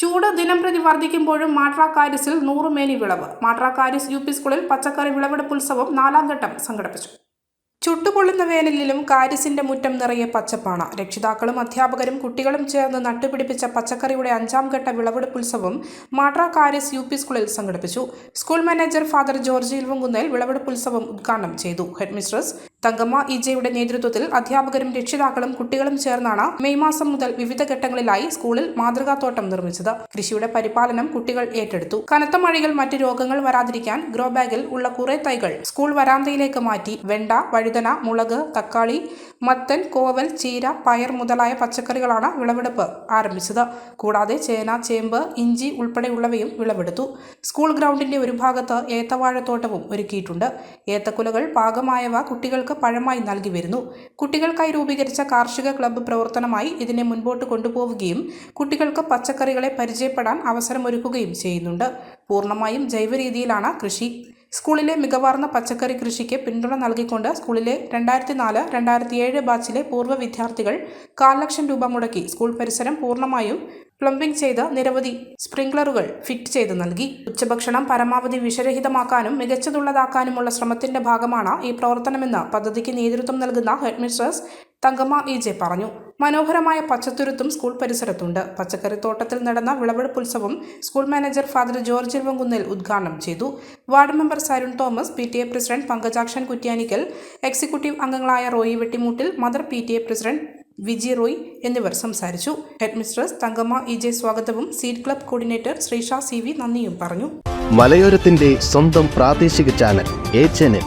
ചൂട് ദിനം പ്രതി വർദ്ധിക്കുമ്പോഴും മാട്രാക്കാരിസിൽ കാരിസിൽ നൂറുമേനി വിളവ്. മാട്രാക്കാരിസ് യു പി സ്കൂളിൽ പച്ചക്കറി വിളവെടുപ്പ് ഉത്സവം നാലാം ഘട്ടം സംഘടിപ്പിച്ചു. ചുട്ടുപൊള്ളുന്ന വേനലിലും കാരിസിന്റെ മുറ്റം നിറയെ പച്ചപ്പാണ്. രക്ഷിതാക്കളും അധ്യാപകരും കുട്ടികളും ചേർന്ന് നട്ടുപിടിപ്പിച്ച പച്ചക്കറിയുടെ അഞ്ചാം ഘട്ട വിളവെടുപ്പ് ഉത്സവം മാട്ര കാരിസ് യു പി സ്കൂളിൽ സംഘടിപ്പിച്ചു. School manager father George Ilvankunnel വിളവെടുപ്പ് ഉത്സവം ഉദ്ഘാടനം ചെയ്തു. ഹെഡ് മിസ്ട്രസ് തങ്കമ്മ ഇജയുടെ നേതൃത്വത്തിൽ അധ്യാപകരും രക്ഷിതാക്കളും കുട്ടികളും ചേർന്നാണ് മെയ് മാസം മുതൽ വിവിധ ഘട്ടങ്ങളിലായി സ്കൂളിൽ മാതൃകാത്തോട്ടം നിർമ്മിച്ചത്. കൃഷിയുടെ പരിപാലനം കുട്ടികൾ ഏറ്റെടുത്തു. കനത്ത മഴയിൽ മറ്റ് രോഗങ്ങൾ വരാതിരിക്കാൻ ഗ്രോ ബാഗിൽ ഉള്ള കുറെ തൈകൾ സ്കൂൾ വരാന്തയിലേക്ക് മാറ്റി. വെണ്ട വഴുതന മുളക് തക്കാളി മത്തൻ കോവൽ ചീര പയർ മുതലായ പച്ചക്കറികളാണ് വിളവെടുപ്പ് ആരംഭിച്ചത്. കൂടാതെ ചേന ചേമ്പ് ഇഞ്ചി ഉൾപ്പെടെയുള്ളവയും വിളവെടുത്തു. സ്കൂൾ ഗ്രൗണ്ടിന്റെ ഒരു ഭാഗത്ത് ഏത്തവാഴത്തോട്ടവും ഒരുക്കിയിട്ടുണ്ട്. ഏത്തക്കുലകൾ പാകമായവ കുട്ടികൾക്ക് പഴമായി നൽകി വരുന്നു. കുട്ടികൾക്കായി രൂപീകരിച്ച കാർഷിക ക്ലബ്ബ് പ്രവർത്തനമായി ഇതിനെ മുൻപോട്ട് കൊണ്ടുപോവുകയും കുട്ടികൾക്ക് പച്ചക്കറികളെ പരിചയപ്പെടാൻ അവസരമൊരുക്കുകയും ചെയ്യുന്നുണ്ട്. പൂർണമായും ജൈവ രീതിയിലാണ് കൃഷി. സ്കൂളിലെ മികവാർന്ന പച്ചക്കറി കൃഷിക്ക് പിന്തുണ നൽകിക്കൊണ്ട് സ്കൂളിലെ രണ്ടായിരത്തി നാല് രണ്ടായിരത്തി ഏഴ് ബാച്ചിലെ പൂർവ വിദ്യാർത്ഥികൾ കാൽ ലക്ഷം രൂപ മുടക്കി സ്കൂൾ പരിസരം പൂർണമായും പ്ലംബിംഗ് ചെയ്ത് നിരവധി സ്പ്രിംഗ്ലറുകൾ ഫിറ്റ് ചെയ്ത് നൽകി. ഉച്ചഭക്ഷണം പരമാവധി വിഷരഹിതമാക്കാനും മികച്ചതുള്ളതാക്കാനുമുള്ള ശ്രമത്തിന്റെ ഭാഗമാണ് ഈ പ്രവർത്തനമെന്ന് പദ്ധതിക്ക് നേതൃത്വം നൽകുന്ന ഹെഡ്മിസ്ട്രസ് തങ്കമ്മ ഇ ജെ പറഞ്ഞു. മനോഹരമായ പച്ചത്തുരുത്തും സ്കൂൾ പരിസരത്തുണ്ട്. പച്ചക്കറിത്തോട്ടത്തിൽ നടന്ന വിളവെടുപ്പ് ഉത്സവം school manager father George Ilvankunnel ഉദ്ഘാടനം ചെയ്തു. Ward member Sarun Thomas P T A president Pankajakshan Kuttyanickal executive അംഗങ്ങളായ Roy Vettimoottil mother P T A president Viji Roy എന്നിവർ സംസാരിച്ചു. Head mistress Thankamma E J സ്വാഗതവും seed club coordinator Sreesha C V നന്ദിയും പറഞ്ഞു. മലയോരത്തിന്റെ സ്വന്തം പ്രാദേശിക channel channel.